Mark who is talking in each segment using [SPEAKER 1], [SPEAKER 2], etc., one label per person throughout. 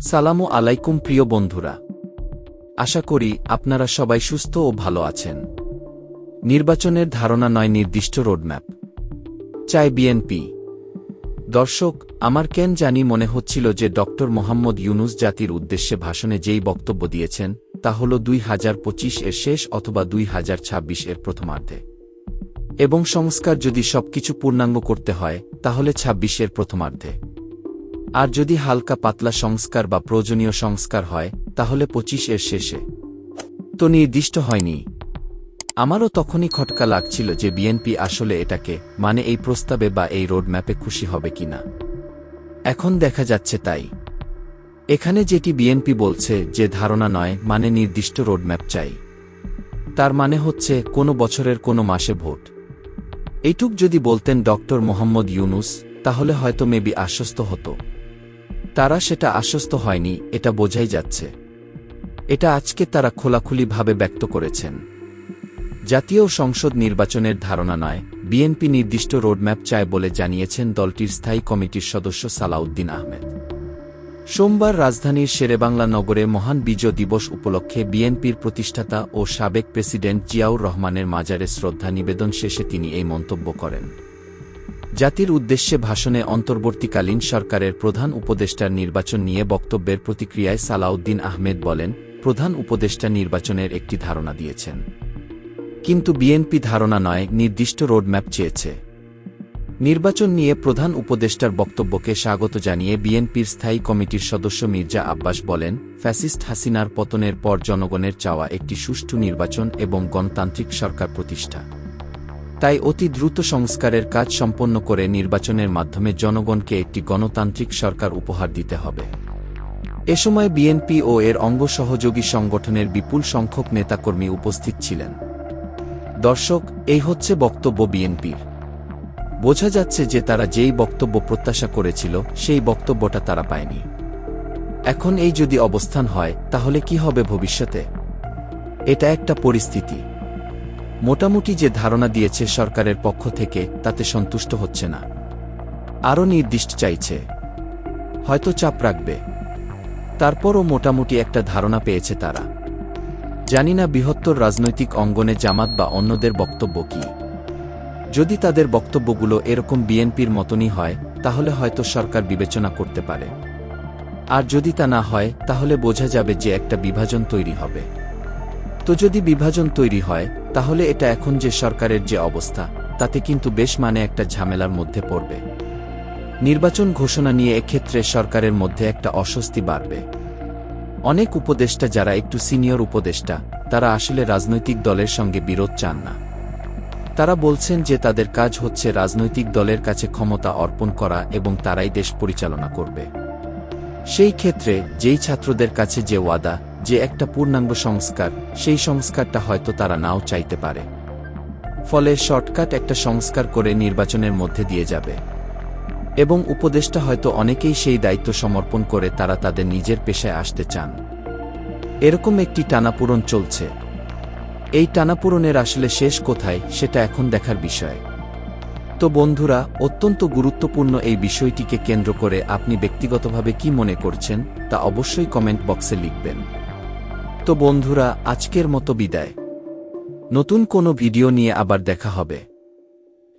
[SPEAKER 1] সালামু আলাইকুম প্রিয় বন্ধুরা। আশা করি আপনারা সবাই সুস্থ ও ভালো আছেন। নির্বাচনের ধারণা নয় নির্দিষ্ট রোডম্যাপ। চায় বিএনপি। দর্শক, আমার কেন জানি মনে হচ্ছিল যে ডক্টর মোহাম্মদ ইউনুস জাতির উদ্দেশ্যে ভাষণে যেই বক্তব্য দিয়েছেন, তা হল দুই হাজার পঁচিশ এর শেষ অথবা দুই হাজার ছাব্বিশ এর প্রথমার্ধে। এবং সংস্কার যদি সবকিছু পূর্ণাঙ্গ করতে হয়, তাহলে ছাব্বিশের প্রথমার্ধে। আর যদি হালকা পাতলা সংস্কার বা প্রয়োজনীয় সংস্কার হয়, তাহলে পঁচিশ এর শেষে। তো নির্দিষ্ট হয়নি। আমারও তখনই খটকা লাগছিল যে বিএনপি আসলে এটাকে মানে এই প্রস্তাবে বা এই রোডম্যাপে খুশি হবে কিনা। এখন দেখা যাচ্ছে তাই। এখানে যেটি বিএনপি বলছে, যে ধারণা নয় মানে নির্দিষ্ট রোডম্যাপ চাই। তার মানে হচ্ছে, কোনো বছরের কোনো মাসে ভোট। এইটুক যদি বলতেন ডক্টর মোহাম্মদ ইউনুস, তাহলে হয়তো মেবি আশ্বস্ত হতো। তারা সেটা আশ্বস্ত হয়নি, এটা বোঝাই যাচ্ছে। এটা আজকে তারা খোলাখুলিভাবে ব্যক্ত করেছেন। জাতীয় সংসদ নির্বাচনের ধারণা নয়, বিএনপি নির্দিষ্ট রোডম্যাপ চায় বলে জানিয়েছেন দলটির স্থায়ী কমিটির সদস্য সালাউদ্দিন আহমেদ। সোমবার রাজধানীর শেরেবাংলা নগরে মহান বিজয় দিবস উপলক্ষে বিএনপির প্রতিষ্ঠাতা ও সাবেক প্রেসিডেন্ট জিয়াউর রহমানের মাজারে শ্রদ্ধা নিবেদন শেষে তিনি এই মন্তব্য করেন। জাতির উদ্দেশ্যে ভাষণে অন্তর্বর্তীকালীন সরকারের প্রধান উপদেষ্টার নির্বাচন নিয়ে বক্তব্যের প্রতিক্রিয়ায় সালাউদ্দিন আহমেদ বলেন, প্রধান উপদেষ্টা নির্বাচনের একটি ধারণা দিয়েছেন। কিন্তু বিএনপি ধারণা নয়, নির্দিষ্ট রোডম্যাপ চেয়েছে। নির্বাচন নিয়ে প্রধান উপদেষ্টার বক্তব্যকে স্বাগত জানিয়ে বিএনপির স্থায়ী কমিটির সদস্য মির্জা আব্বাস বলেন, ফ্যাসিস্ট হাসিনার পতনের পর জনগণের চাওয়া একটি সুষ্ঠু নির্বাচন এবং গণতান্ত্রিক সরকার প্রতিষ্ঠা। তাই অতি দ্রুত সংস্কারের কাজ সম্পন্ন করে নির্বাচনের মাধ্যমে জনগণকে একটি গণতান্ত্রিক সরকার উপহার দিতে হবে। এ সময় বিএনপি ও এর অঙ্গ সহযোগী সংগঠনের বিপুল সংখ্যক নেতাকর্মী উপস্থিত ছিলেন। দর্শক, এই হচ্ছে বক্তব্য বিএনপির। বোঝা যাচ্ছে যে তারা যেই বক্তব্য প্রত্যাশা করেছিল, সেই বক্তব্যটা তারা পায়নি। এখন এই যদি অবস্থান হয়, তাহলে কি হবে ভবিষ্যতে? এটা একটা পরিস্থিতি। মোটামুটি যে ধারণা দিয়েছে সরকারের পক্ষ থেকে, তাতে সন্তুষ্ট হচ্ছে না। আরও নির্দিষ্ট চাইছে। হয়তো চাপ রাখবে। তারপরও মোটামুটি একটা ধারণা পেয়েছে তারা। জানি না বৃহত্তর রাজনৈতিক অঙ্গনে জামাত বা অন্যদের বক্তব্য কি। যদি তাদের বক্তব্যগুলো এরকম বিএনপির মতনই হয়, তাহলে হয়তো সরকার বিবেচনা করতে পারে। আর যদি তা না হয়, তাহলে বোঝা যাবে যে একটা বিভাজন তৈরি হবে। তো যদি বিভাজন তৈরি হয় তাহলে এটা এখন যে সরকারের যে অবস্থা, তাতে কিন্তু বেশ মানে একটা ঝামেলার মধ্যে পড়বে। নির্বাচন ঘোষণা নিয়ে এক্ষেত্রে সরকারের মধ্যে একটা অস্বস্তি বাড়বে। অনেক উপদেষ্টা যারা একটু সিনিয়র উপদেষ্টা, তারা আসলে রাজনৈতিক দলের সঙ্গে বিরোধ চান না। তারা বলছেন যে তাদের কাজ হচ্ছে রাজনৈতিক দলের কাছে ক্ষমতা অর্পণ করা এবং তারাই দেশ পরিচালনা করবে। সেই ক্ষেত্রে যেই ছাত্রদের কাছে যে ওয়াদা যে একটা পূর্ণাঙ্গ সংস্কার, সেই সংস্কারটা হয়তো তারা নাও চাইতে পারে। ফলে শর্টকাট একটা সংস্কার করে নির্বাচনের মধ্যে দিয়ে যাবে। এবং উপদেষ্টা হয়তো অনেকেই সেই দায়িত্ব সমর্পণ করে তারা তাদের নিজের পেশায় আসতে চান। এরকম একটি টানাপূরণ চলছে। এই টানাপূরণের আসলে শেষ কোথায়, সেটা এখন দেখার বিষয়। তো বন্ধুরা, অত্যন্ত গুরুত্বপূর্ণ এই বিষয়টিকে কেন্দ্র করে আপনি ব্যক্তিগতভাবে কি মনে করছেন, তা অবশ্যই কমেন্ট বক্সে লিখবেন। তো বন্ধুরা, আজকের মতো বিদায়। নতুন কোনো ভিডিও নিয়ে আবার দেখা হবে।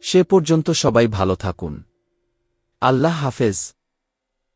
[SPEAKER 1] সে পর্যন্ত সবাই ভালো থাকুন। আল্লাহ হাফেজ।